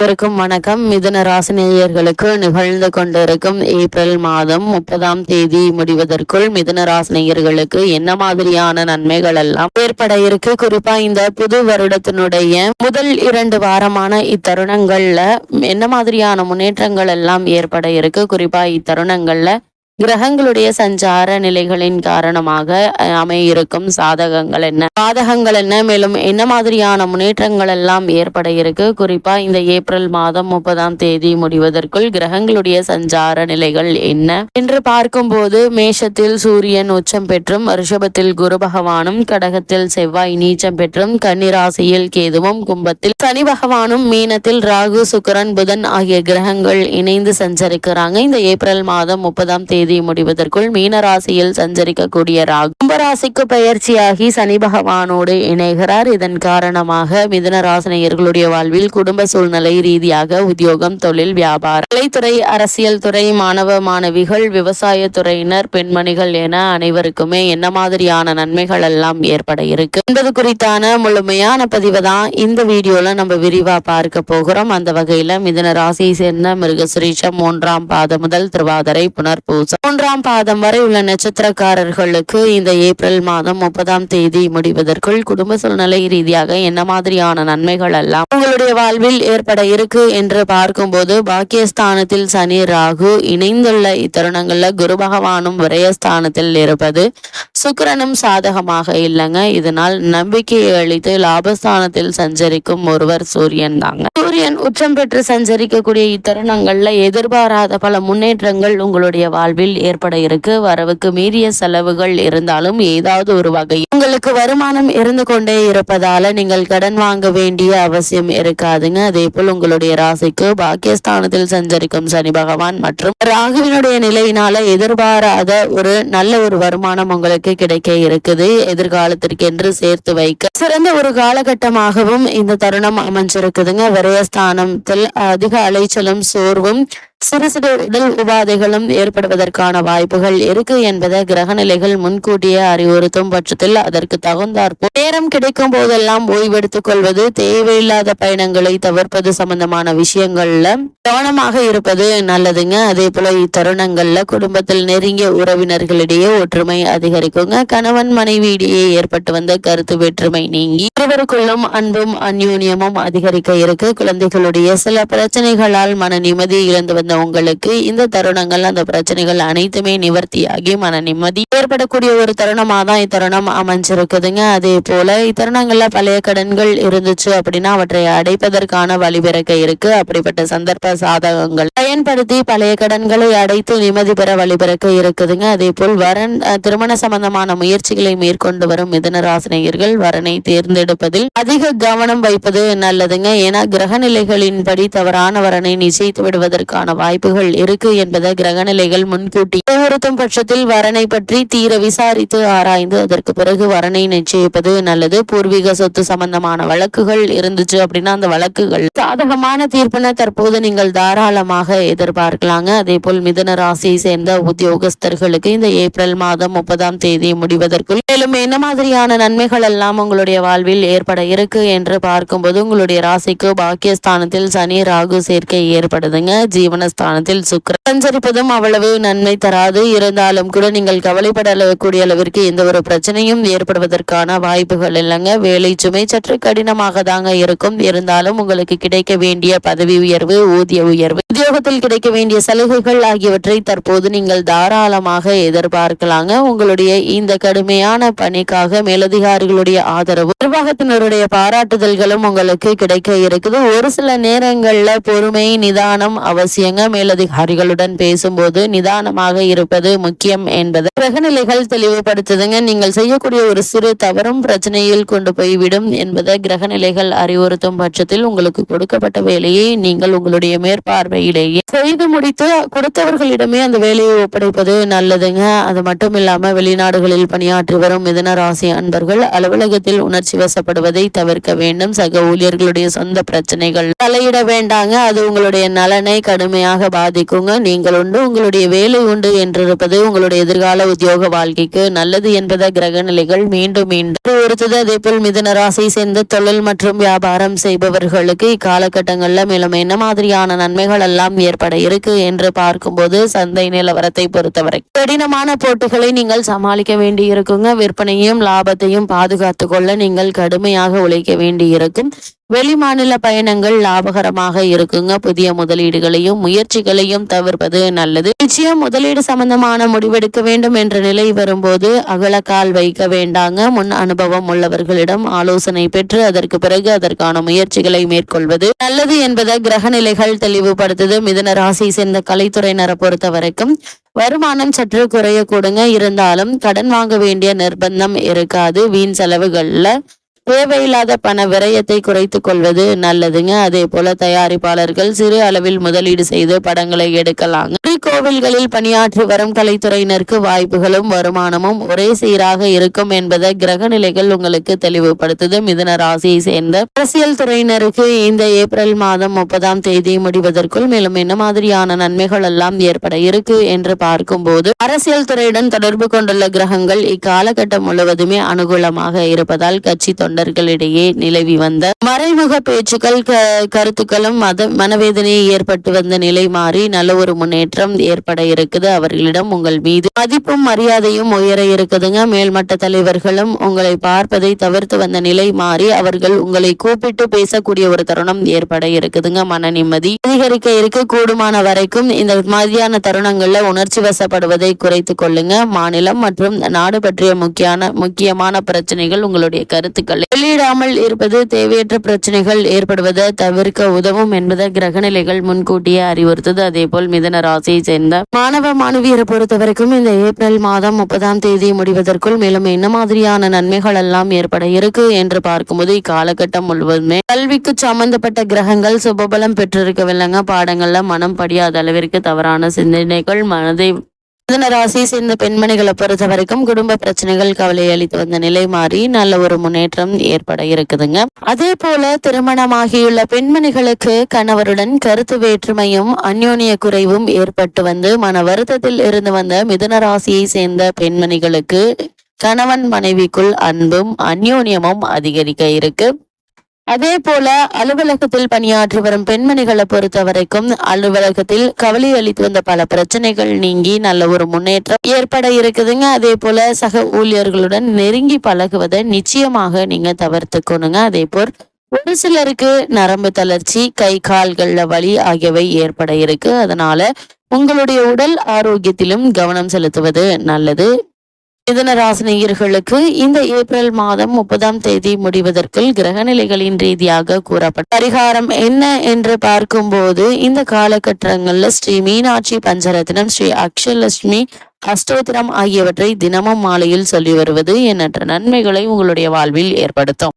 அனைவருக்கும் வணக்கம். மிதுன ராசினேயர்களுக்கு நிகழ்ந்து கொண்டிருக்கும் ஏப்ரல் மாதம் முப்பதாம் தேதி முடிவதற்குள் மிதுன ராசினேயர்களுக்கு என்ன மாதிரியான நன்மைகள் எல்லாம் ஏற்பட இருக்கு? குறிப்பா இந்த புது வருடத்தினுடைய முதல் இரண்டு வாரமான இத்தருணங்கள்ல என்ன மாதிரியான முன்னேற்றங்கள் எல்லாம் ஏற்பட இருக்கு? குறிப்பா இத்தருணங்கள்ல கிரகங்களுடைய சஞ்சார நிலைகளின் காரணமாக அமையிருக்கும் சாதகங்கள் என்ன? சாதகங்கள் என்ன? மேலும் என்ன மாதிரியான முன்னேற்றங்கள் எல்லாம் ஏற்பட இருக்கு? குறிப்பா இந்த ஏப்ரல் மாதம் முப்பதாம் தேதி முடிவதற்குள் கிரகங்களுடைய சஞ்சார நிலைகள் என்ன? என்று பார்க்கும்போது மேஷத்தில் சூரியன் உச்சம் பெற்றும் ரிஷபத்தில் குரு பகவானும் கடகத்தில் செவ்வாய் நீச்சம் பெற்றும் கன்னிராசியில் கேதுவும் கும்பத்தில் சனி பகவானும் மீனத்தில் ராகு சுக்கரன் புதன் ஆகிய கிரகங்கள் இணைந்து சஞ்சரிக்கிறாங்க. இந்த ஏப்ரல் மாதம் முப்பதாம் தேதி முடிவதற்குள் மீன ராசியில் சஞ்சரிக்கக்கூடிய ராகு கும்பராசிக்கு பயிற்சியாகி சனி பகவானோடு இணைகிறார். இதன் காரணமாக மிதுன ராசினியர்களுடைய வாழ்வில் குடும்ப சூழ்நிலை ரீதியாக உத்தியோகம் தொழில் வியாபாரம் கலைத்துறை அரசியல் துறை மாணவ மாணவிகள் விவசாய துறையினர் பெண்மணிகள் என அனைவருக்குமே என்ன மாதிரியான நன்மைகள் எல்லாம் ஏற்பட இருக்கு என்பது குறித்தான முழுமையான பதிவு தான் இந்த வீடியோல நம்ம விரிவா பார்க்க போகிறோம். அந்த வகையில மிதுன ராசியை சேர்ந்த மிருகசுரீஷம் மூன்றாம் பாதம் முதல் திருவாதிரை புனர்பூசம் மூன்றாம் பாதம் வரை உள்ள நட்சத்திரக்காரர்களுக்கு இந்த ஏப்ரல் மாதம் முப்பதாம் தேதி முடிவதற்குள் குடும்ப சூழ்நிலை ரீதியாக என்ன மாதிரியான நன்மைகள் எல்லாம் உங்களுடைய வாழ்வில் ஏற்பட இருக்கு என்று பார்க்கும்போது பாக்கியஸ்தானத்தில் சனி ராகு இணைந்துள்ள இத்தருணங்கள்ல குரு பகவானும் விரயஸ்தானத்தில் இருப்பது சுக்கிரனும் சாதகமாக இல்லைங்க. இதனால் நம்பிக்கையை அளித்து லாபஸ்தானத்தில் சஞ்சரிக்கும் ஒருவர் சூரியன் தாங்க. சூரியன் உச்சம் பெற்று சஞ்சரிக்கக்கூடிய இத்தருணங்கள்ல எதிர்பாராத பல முன்னேற்றங்கள் உங்களுடைய வாழ்வில் ஏற்பட இருக்கு. வரவுக்கு மீறிய செலவுகள் இருந்தாலும் ஏதாவது ஒரு வகை உங்களுக்கு வருமானம் இருந்து கொண்டே இருப்பதால நீங்கள் கடன் வாங்க வேண்டிய அவசியம் இருக்காதுங்க. அதே போல் உங்களுடைய ராசிக்கு பாக்கியஸ்தானத்தில் சஞ்சரிக்கும் சனி பகவான் மற்றும் ராகுவினுடைய நிலையினால எதிர்பாராத ஒரு நல்ல ஒரு வருமானம் உங்களுக்கு கிடைக்க இருக்குது. எதிர்காலத்திற்கு என்று சேர்த்து வைக்க. சிறந்த ஒரு காலகட்டமாகவும் இந்த தருணம் அமைஞ்சிருக்குதுங்க. விரயஸ்தானத்தில் அதிக அலைச்சலும் சோர்வும் சிறு சிறு உடல் உபாதைகளும் ஏற்படுவதற்கான வாய்ப்புகள் இருக்கு என்பதை கிரகநிலைகள் முன்கூட்டியே அறிவுறுத்தும் பட்சத்தில் அதற்கு தகுந்தார் நேரம் கிடைக்கும் போதெல்லாம் ஓய்வெடுத்துக் கொள்வது தேவையில்லாத பயணங்களை தவிர்ப்பது சம்பந்தமான விஷயங்கள்ல கவனமாக இருப்பது நல்லதுங்க. அதே போல இத்தருணங்கள்ல குடும்பத்தில் நெருங்கிய உறவினர்களிடையே ஒற்றுமை அதிகரிக்குங்க. கணவன் மனைவியிடையே ஏற்பட்டு வந்த கருத்து வேற்றுமை நீங்கி இருவருக்குள்ளும் அன்பும் அந்யூன்யமும் அதிகரிக்க இருக்கு. குழந்தைகளுடைய சில பிரச்சனைகளால் மன நிம்மதி இழந்து வந்த உங்களுக்கு இந்த தருணங்கள் அந்த பிரச்சனைகள் அனைத்துமே நிவர்த்தியாகி மன நிம்மதி ஏற்படக்கூடிய ஒரு தருணமா தான் இத்தருணம் அமைஞ்சிருக்குதுங்க. அதே போல இத்தருணங்கள்ல பழைய கடன்கள் இருந்துச்சு அப்படின்னா அவற்றை அடைப்பதற்கான வழிபிறக்க இருக்கு. அப்படிப்பட்ட சந்தர்ப்ப சாதகங்கள் பயன்படுத்தி பழைய கடன்களை அடைத்து நிம்மதி பெற வழிபிறக்க இருக்குதுங்க. அதே போல் வரன் அஹ், திருமண சம்பந்தமான முயற்சிகளை மேற்கொண்டு வரும் மிதன ராசினியர்கள் வரனை தேர்ந்தெடுப்பதில் அதிக கவனம் வைப்பது நல்லதுங்க. ஏன்னா கிரக நிலைகளின்படி தவறான வரனை நிச்சயித்து விடுவதற்கான வாய்ப்புகள் இருக்கு என்பதை கிரகநிலைகள் முன்கூட்டி அறிவுறுத்தும் பட்சத்தில் வரனை பற்றி தீர விசாரித்து ஆராய்ந்து அதற்கு பிறகு வரனை நிச்சயிப்பது நல்லது. பூர்வீக சொத்து சம்பந்தமான வழக்குகள் இருந்துச்சு அப்படின்னா அந்த வழக்குகள் சாதகமான தீர்ப்பினை தற்போது நீங்கள் தாராளமாக எதிர்பார்க்கலாங்க. அதே போல் மிதன ராசியை சேர்ந்த உத்தியோகஸ்தர்களுக்கு இந்த ஏப்ரல் மாதம் முப்பதாம் தேதி முடிவதற்குள் மேலும் என்ன மாதிரியான நன்மைகள் எல்லாம் உங்களுடைய வாழ்வில் ஏற்பட இருக்கு என்று பார்க்கும்போது உங்களுடைய ராசிக்கு பாக்கியஸ்தானத்தில் சனி ராகு சேர்க்கை ஏற்படுதுங்க. ஜீவன ஸ்தானத்தில் சுக்கரன் சஞ்சரிப்பதும் அவ்வளவு நன்மை தராது. இருந்தாலும் கூட நீங்கள் கவலைப்படக்கூடிய அளவிற்கு எந்த ஒரு பிரச்சனையும் ஏற்படுவதற்கான வாய்ப்புகள் இல்லைங்க. வேலை சுமை சற்று கடினமாக தாங்க இருக்கும். இருந்தாலும் உங்களுக்கு கிடைக்க வேண்டிய பதவி உயர்வு ஊதிய உயர்வு உத்தியோகத்தில் கிடைக்க வேண்டிய சலுகைகள் ஆகியவற்றை தற்போது நீங்கள் தாராளமாக எதிர்பார்க்கலாங்க. உங்களுடைய இந்த கடுமையான பணிக்காக மேலதிகாரிகளுடைய ஆதரவு நிர்வாகத்தினருடைய பாராட்டுதல்களும் உங்களுக்கு கிடைக்க இருக்குது. ஒரு சில நேரங்கள்ல பொறுமை நிதானம் அவசியங்க. மேலதிகாரிகளுடன் பேசும்போது நிதானமாக இருப்பது முக்கியம் என்பது கிரகநிலைகள் தெளிவுபடுத்துதுங்க. நீங்கள் செய்யக்கூடிய ஒரு சிறு தவறும் பிரச்சனையில் கொண்டு போய்விடும் என்பதை கிரகநிலைகள் அறிவுறுத்தும் பட்சத்தில் உங்களுக்கு கொடுக்கப்பட்ட வேலையை நீங்கள் உங்களுடைய மேற்பார்வையிலேயே செய்து முடித்து கொடுத்தவர்களிடமே அந்த வேலையை ஒப்படைப்பது நல்லதுங்க. அது மட்டும் இல்லாம வெளிநாடுகளில் பணியாற்றி வரும் மிதன ராசி அன்பர்கள் அலுவலகத்தில் உணர்ச்சி வசப்படுவதை தவிர்க்க வேண்டும். சக ஊழியர்களுடைய சொந்த பிரச்சனைகள் தலையிட வேண்டாங்க. அது உங்களுடைய நலனை கடுமையாக கடுமையாக பாதிக்குங்க. நீங்கள் உண்டு உங்களுடைய வேலை உண்டு என்றிருப்பது உங்களுடைய எதிர்கால உத்தியோக வாழ்க்கைக்கு நல்லது என்பத கிரக நிலைகள் மீண்டும் மீண்டும் ஒருத்தது அதே போல் மிதுன சேர்ந்த தொழில் மற்றும் வியாபாரம் செய்பவர்களுக்கு இக்காலகட்டங்களில் மேலும் என்ன மாதிரியான நன்மைகள் எல்லாம் ஏற்பட இருக்கு என்று பார்க்கும்போது சந்தை நிலவரத்தை பொறுத்தவரை கடினமான போட்டிகளை நீங்கள் சமாளிக்க வேண்டி இருக்குங்க. விற்பனையும் லாபத்தையும் பாதுகாத்து கொள்ள நீங்கள் கடுமையாக உழைக்க வேண்டி இருக்கும். வெளிமாநில பயணங்கள் லாபகரமாக இருக்குங்க. புதிய முதலீடுகளையும் முயற்சிகளையும் தவிர்ப்பது நல்லது. நிச்சயம் முதலீடு சம்பந்தமான முடிவெடுக்க வேண்டும் என்ற நிலை வரும்போது அகலக்கால் வைக்க வேண்டாங்க. முன் அனுபவம் உள்ளவர்களிடம் ஆலோசனை பெற்று அதற்கு பிறகு அதற்கான முயற்சிகளை மேற்கொள்வது நல்லது என்பதை கிரக நிலைகள் தெளிவுபடுத்துது. மிதன ராசி சேர்ந்த கலைத்துறையினரை பொறுத்த வரைக்கும் வருமானம் சற்று குறையக்கூடுங்க. இருந்தாலும் கடன் வாங்க வேண்டிய நிர்பந்தம் இருக்காது. வீண் செலவுகள்ல தேவையில்லாத பண விரயத்தை குறைத்து கொள்வது நல்லதுங்க. அதே போல தயாரிப்பாளர்கள் சிறு அளவில் முதலீடு செய்து படங்களை எடுக்கலாங்க கோவில்களில் பணியாற்றி வரும் கலைத்துறையினருக்கு வாய்ப்புகளும் வருமானமும் ஒரே சீராக இருக்கும் என்பதை கிரக நிலைகள் உங்களுக்கு தெளிவுபடுத்துது. மிதன ராசியை சேர்ந்த அரசியல் துறையினருக்கு இந்த ஏப்ரல் மாதம் முப்பதாம் தேதி முடிவதற்குள் மேலும் என்ன மாதிரியான நன்மைகள் எல்லாம் ஏற்பட இருக்கு என்று பார்க்கும்போது அரசியல் துறையுடன் தொடர்பு கொண்டுள்ள கிரகங்கள் இக்காலகட்டம் முழுவதுமே அனுகூலமாக இருப்பதால் கட்சி தொண்டர்களிடையே நிலவி வந்த மறைமுக பேச்சுக்கள் க- கருத்துக்களும் மத மனவேதனையை ஏற்பட்டு வந்த நிலை மாறி நல்ல ஒரு முன்னேற்றம் ஏற்பட இருக்குது. அவர்களிடம் உங்கள் மீது மதிப்பும் மரியாதையும் உயர இருக்குதுங்க. மேல்மட்ட தலைவர்களும் உங்களை பார்ப்பதை தவிர்த்து வந்த நிலை மாறி அவர்கள் உங்களை கூப்பிட்டு பேசக்கூடிய ஒரு தருணம் ஏற்பட இருக்குதுங்க. மன நிம்மதி அதிகரிக்க இருக்க. கூடுமான வரைக்கும் இந்த மாதிரியான தருணங்கள்ல உணர்ச்சி வசப்படுவதை குறைத்து கொள்ளுங்க. மாநிலம் மற்றும் நாடு பற்றிய முக்கியமான முக்கியமான பிரச்சனைகள் உங்களுடைய கருத்துக்களை வெளியிடாமல் இருப்பது தேவையற்ற பிரச்சனைகள் ஏற்படுவதை தவிர்க்க உதவும் என்பதை கிரகநிலைகள் முன்கூட்டியே அறிவுறுத்தது. அதே போல் மிதன ராசியை சேர்ந்த மாணவ மாணவியரை பொறுத்தவரைக்கும் இந்த ஏப்ரல் மாதம் முப்பதாம் தேதி முடிவதற்குள் மேலும் என்ன மாதிரியான நன்மைகள் எல்லாம் ஏற்பட இருக்கு என்று பார்க்கும்போது இக்காலகட்டம் முழுவதுமே கல்விக்கு சம்பந்தப்பட்ட கிரகங்கள் சுபபலம் பெற்றிருக்கவில்லைங்க. பாடங்கள்ல மனம் படியாத அளவிற்கு தவறான சிந்தனைகள் மனதை மிதுன ராசி சேர்ந்த பெண்மணிகளை பொறுத்த வரைக்கும் குடும்ப பிரச்சனைகள் கவலை அளித்து வந்த நிலை மாறி நல்ல ஒரு முன்னேற்றம் ஏற்பட இருக்குதுங்க. அதே போல திருமணமாகியுள்ள பெண்மணிகளுக்கு கணவருடன் கருத்து வேற்றுமையும் அந்யோன்ய குறைவும் ஏற்பட்டு வந்து மன வருத்தத்தில் இருந்து வந்த மிதுன ராசியை சேர்ந்த பெண்மணிகளுக்கு கணவன் மனைவிக்குள் அன்பும் அந்யோன்யமும் அதிகரிக்க இருக்கு. அதே போல அலுவலகத்தில் பணியாற்றி வரும் பெண்மணிகளை பொறுத்த வரைக்கும் அலுவலகத்தில் கவலை அளித்து வந்த பல பிரச்சனைகள் நீங்கி நல்ல ஒரு முன்னேற்றம் ஏற்பட இருக்குதுங்க. அதே போல சக ஊழியர்களுடன் நெருங்கி பழகுவதை நிச்சயமாக நீங்க தவிர்த்துக்கணுங்க. அதே போல் ஒரு சிலருக்கு நரம்பு தளர்ச்சி கை கால்கள்ல வலி ஆகியவை ஏற்பட இருக்கு. அதனால உங்களுடைய உடல் ஆரோக்கியத்திலும் கவனம் செலுத்துவது நல்லது. மிதனராசினியர்களுக்கு இந்த ஏப்ரல் மாதம் முப்பதாம் தேதி முடிவதற்குள் கிரகநிலைகளின் ரீதியாக கூறப்பட்ட பரிகாரம் என்ன என்று பார்க்கும்போது இந்த காலகட்டங்களில் ஸ்ரீ மீனாட்சி பஞ்சரத்னம் ஸ்ரீ அக்ஷலட்சுமி அஷ்டோத்திரம் ஆகியவற்றை தினமும் மாலையில் சொல்லி வருவது எண்ணற்ற நன்மைகளை உங்களுடைய வாழ்வில் ஏற்படுத்தும்.